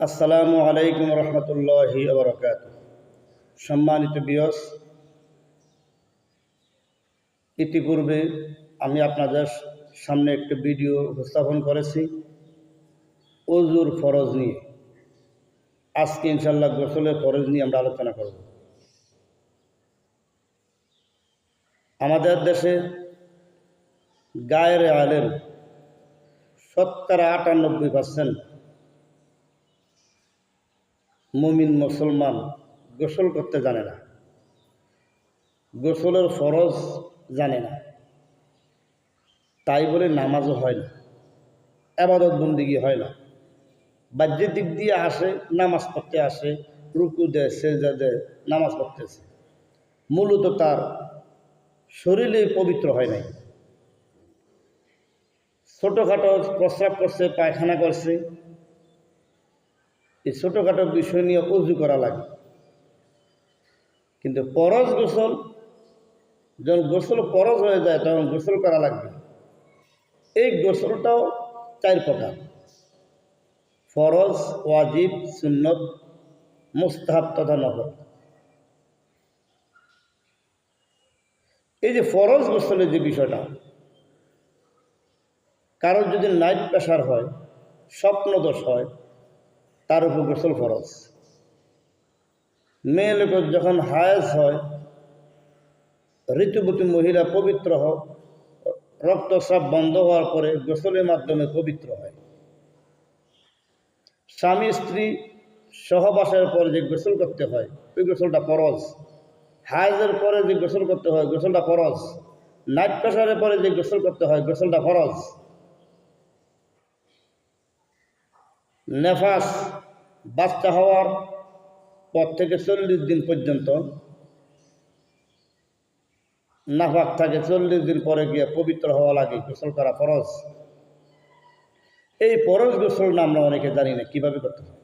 আসসালামু আলাইকুম রহমতুল্লাহি আবরকাত সম্মানিত বিয়স, ইতিপূর্বে আমি আপনাদের সামনে একটি ভিডিও উপস্থাপন করেছি অজুর ফরজ নিয়ে। আজকে ইনশাল্লাহ গোসলের ফরজ নিয়ে আমরা আলোচনা করব। আমাদের দেশে গায়ের আলেম শতকরা আটানব্বই পার্সেন্ট মুমিন মুসলমান গোসল করতে জানে না। গোসলের ফরজ জানে না। তাই বলে নামাজও হয় না আবাদত বন্দিগি হয় না। বাহ্যিক দিক দিয়ে আসে, নামাজ পড়তে আসে, রুকু দেয় সেজা দেয়, নামাজ পড়তেছে মূলত তার শরীরে পবিত্র হয় নাই। ছোটোখাটো প্রস্রাব করছে, পায়খানা করছে এই ছোটোখাটো বিষয় নিয়ে অজু করা লাগে। কিন্তু পরজ গোসল, যখন গোসল পরজ হয়ে যায়, তখন গোসল করা লাগবে। এই গোসলটাও চার প্রকার। ফরজ, ওয়াজিব, সুন্নত, মুস্তাহাব তথা নফল। এই যে ফরজ গোসলের যে বিষয়টা, কারোর যদি নাইট প্রেশার হয়, স্বপ্নদোষ হয় তার উপর গোসল ফরজ। মেয়ে লোকের যখন হায়াস হয়, ঋতুবতী মহিলা পবিত্র হোক রক্তস্রাব বন্ধ হওয়ার পরে গোসলের মাধ্যমে পবিত্র হয়। স্বামী, স্ত্রী সহবাসের পরে যে গোসল করতে হয়, ওই গোসলটা ফরজ। হায়াজের পরে যে গোসল করতে হয়, গোসলটা ফরজ। নাইট প্রেশারের পরে যে গোসল করতে হয়, গোসলটা ফরজ। নেফাস বাচ্চা হওয়ার পর থেকে চল্লিশ দিন পর্যন্ত নাফাক থাকে, চল্লিশ দিন পরে গিয়ে পবিত্র হওয়া লাগে, গোসল করা ফরজ। এই ফরজ গোসল না আমরা অনেকে জানি না, কীভাবে করতে হয়?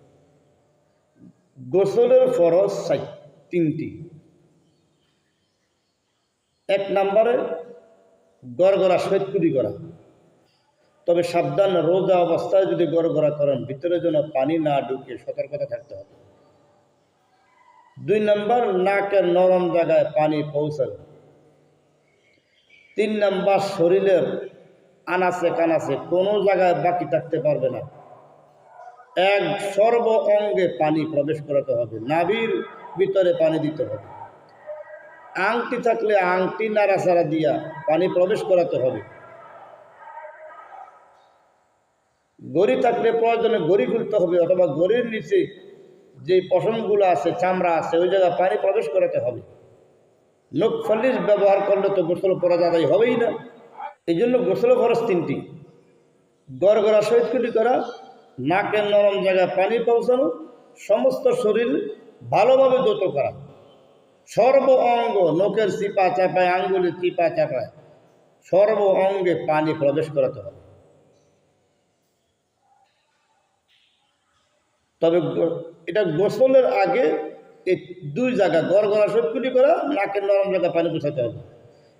গোসলের ফরজ সাই তিনটি। এক নম্বরে গড়গড়া সৈতকুদি করা। তবে সাবধান, রোজা অবস্থায় যদি গড়গড়া করেন, ভিতরে যেন পানি না ঢুকে সতর্কতা থাকতে হবে। দুই নম্বর, নাকের নরম জায়গায় পানি পৌঁছাবে তিন নম্বর, শরীরের আনাচে কানাচে কোনো জায়গায় বাকি থাকতে পারবে না। এক, সর্ব অঙ্গে পানি প্রবেশ করাতে হবে। নাভির ভিতরে পানি দিতে হবে। আংটি থাকলে আংটি নাড়াচাড়া দিয়া পানি প্রবেশ করাতে হবে। গড়ি থাকলে প্রয়োজনে গড়ি খুলতে হবে অথবা গড়ির নিচে যে পশমগুলো আছে, চামড়া আছে, ওই জায়গায় পানি প্রবেশ করাতে হবে। নখ ফলিশ ব্যবহার করলে তো গোসল পরা যাদাই হবেই না। এই জন্য গোসল খরচ তিনটি। গড়গড়া সৈতকুটি করা নাকের নরম জায়গায় পানি পৌঁছানো, সমস্ত শরীর ভালোভাবে দত করা। সর্ব অঙ্গ, নখের চিপা চাপায়, আঙ্গুলের চিপা চাপায়, সর্ব অঙ্গে পানি প্রবেশ করাতে হবে। তবে এটা গোসলের আগে এই দুই জায়গা গড় গড়া সবকুটি করা নাকের নরম জায়গা পানি পোছাতে হবে।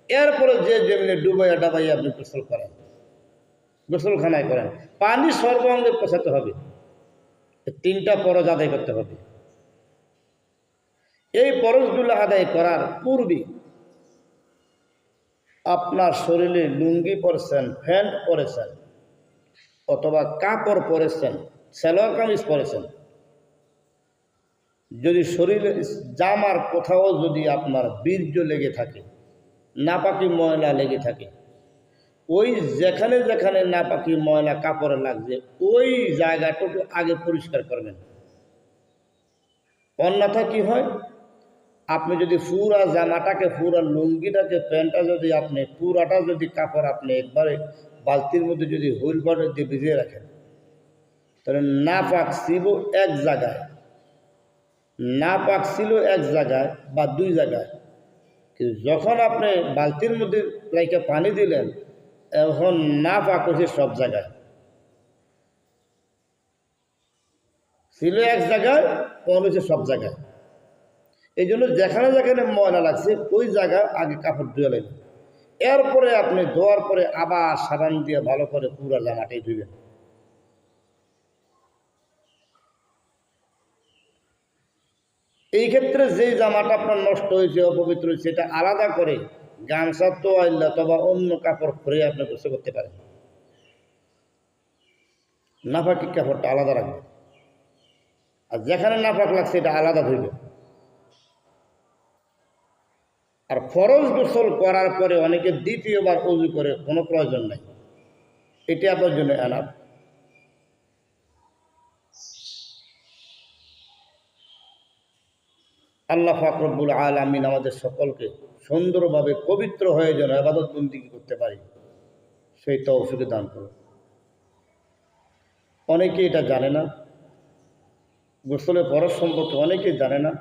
এরপরে যে যেমনি ডুবাইয়া ডাবাইয়া আপনি গোসল করেন, গোসলখানায় করেন, পানি সর্বাঙ্গে পোছাতে হবে। তিনটা পরজ আদায় করতে হবে। এই পরশগুলো আদায় করার পূর্বে আপনার শরীরে লুঙ্গি পরেছেন, প্যান্ট পরেছেন, অথবা কাপড় পরেছেন সালোয়ার কামিজ পরেছেন। যদি শরীরে জামার কোথাও যদি আপনার বীর্য লেগে থাকে, নাপাকি ময়লা লেগে থাকে, ওই যেখানে যেখানে নাপাকি ময়লা কাপড়ে লাগছে, ওই জায়গাটুকু আগে পরিষ্কার করবেন। অন্যথা কি হয়? আপনি যদি পুরা জামাটাকে, পুরা লুঙ্গিটাকে, প্যান্টটা যদি আপনি, পুরাটা যদি কাপড় আপনি একবারে বালতির মধ্যে যদি হুইল বাটে দিয়ে ভিজিয়ে রাখেন তাহলে না পাক ছিল এক জায়গায়। না পাক ছিল এক জায়গায় বা দুই জায়গায়। কিন্তু যখন আপনি বালতির মধ্যে লাইকে পানি দিলেন, এখন না পাক হচ্ছে সব জায়গায়। ছিল এক জায়গায় কম হচ্ছে সব জায়গায়। এই জন্য যেখানে যেখানে ময়লা লাগছে, ওই জায়গায় আগে কাপড় ধুয়ে লাগবে এরপরে আপনি ধোয়ার পরে আবার সাবান দিয়ে ভালো করে পুরো জামাটাই ধুবেন এই ক্ষেত্রে যেই জামাটা আপনার নষ্ট হয়েছে, অপবিত্র হয়েছে, এটা আলাদা করে গামছা তো আইল্লা অথবা অন্য কাপড় পরে আপনি গোসল করতে পারেন। নাফাকি কাপড়টা আলাদা রাখবে আর যেখানে নাফাক লাগছে, এটা আলাদা ধরবে। আর ফরজ গোসল করার পরে অনেকে দ্বিতীয়বার অজু করে, কোনো প্রয়োজন নাই। এটি আপনার জন্য এনাফ। আল্লাহ ফাকরবুল আলমিন আমাদের সকলকে সুন্দরভাবে পবিত্র হয়ে যেন আবাদত বন্দিকে করতে পারি, সেই তৌফিকে দান করুন। অনেকে এটা জানে না, গোসলে পরশ সম্পর্কে অনেকেই জানে না,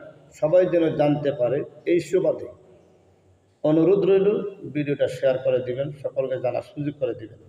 সবাই যেন জানতে পারে এই সুবাদে। অনুরোধ রইল, ভিডিওটা শেয়ার করে দিবেন, সকলকে জানার সুযোগ করে দিবেন।